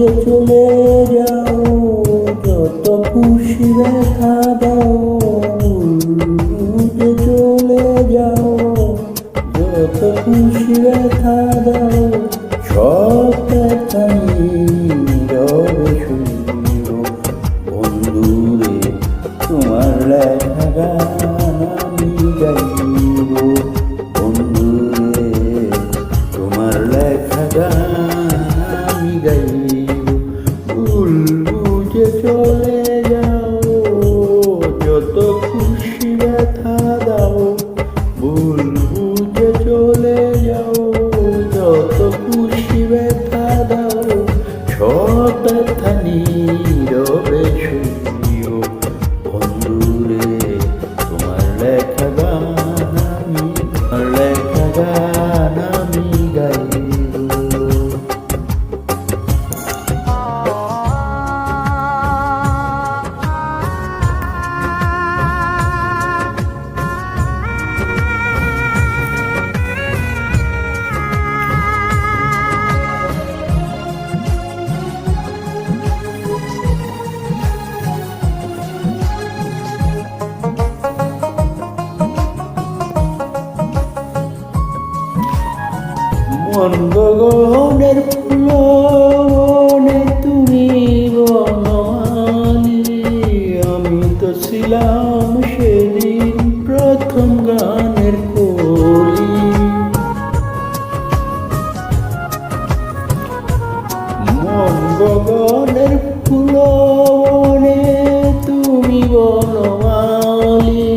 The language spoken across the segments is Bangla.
বুঝে চলে যাও, যত খুশি ব্যথা দাও বুঝে চলে যাও, যত খুশি ব্যথা দাও, সব বন্ধুরে, তোমার লেখা নীরবে মন গগনের ফুলনে তুমি বনমালি। আমি তো ছিলাম সেদিন প্রথম গানের কলি। মন গগনের ফুলনে তুমি বনমালি।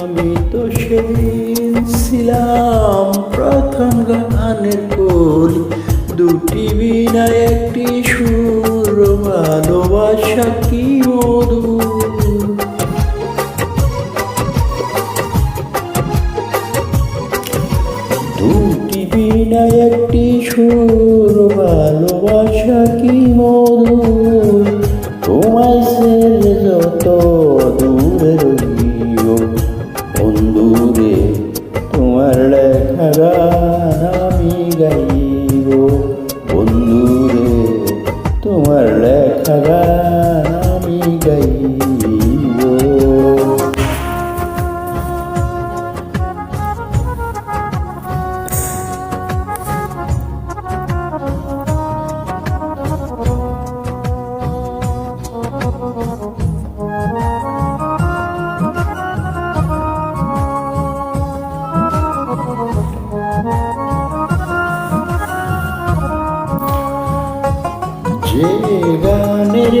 আমি তো সেদিন ছিলাম প্রথম গানের কলি। দুটি বিনা একটি সুর, ভালোবাসা কি মধুর দুটি বিনা একটি সুর, ভালোবাসা কি মধুর আমি গাইব যে গানের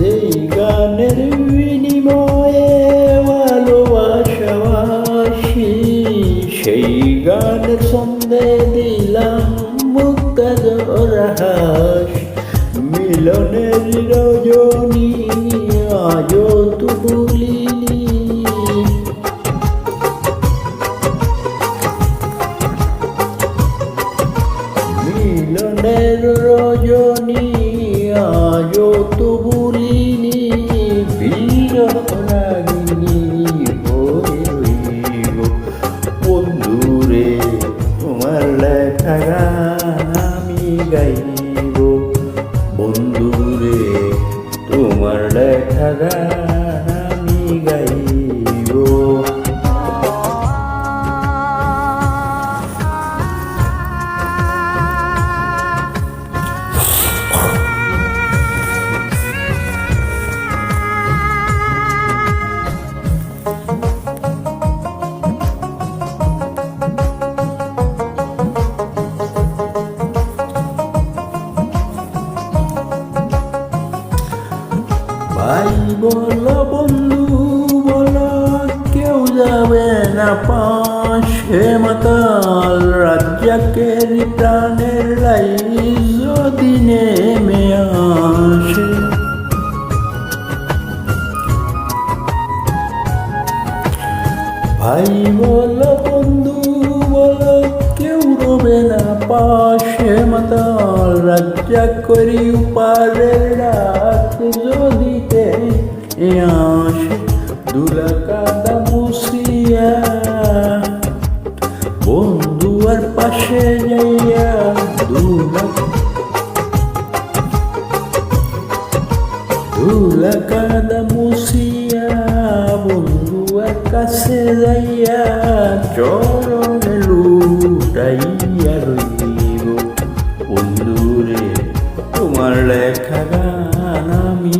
যেই গানের বিনিময়ে ভালোবাসাবাসি সেই মিলনের রজনী আজ তু ভুলিনি বীররাগিনী হয়ে রইব বন্ধুরে তোমার লেখা আমি ভাই বলো বন্ধু, বলো, কেউ যাবে না পাশে। মাতাল রাজ্জাকের প্রাণের লাই যদি নেমে আসে। ভাই বলো বন্ধু, বলো, কেউ রবে না পাশে। মাতাল রাজ্জা করি উপারের রাত আসে দুলা কাদা মুসিয়া বন্ধু আর পাশে যাইয়া দুলা দুলা কাদা মুসিয়া বন্ধু আর কাছে যাইয়া চরণে লুটাইয়া রইব। বন্ধুরে, তোমার লেখা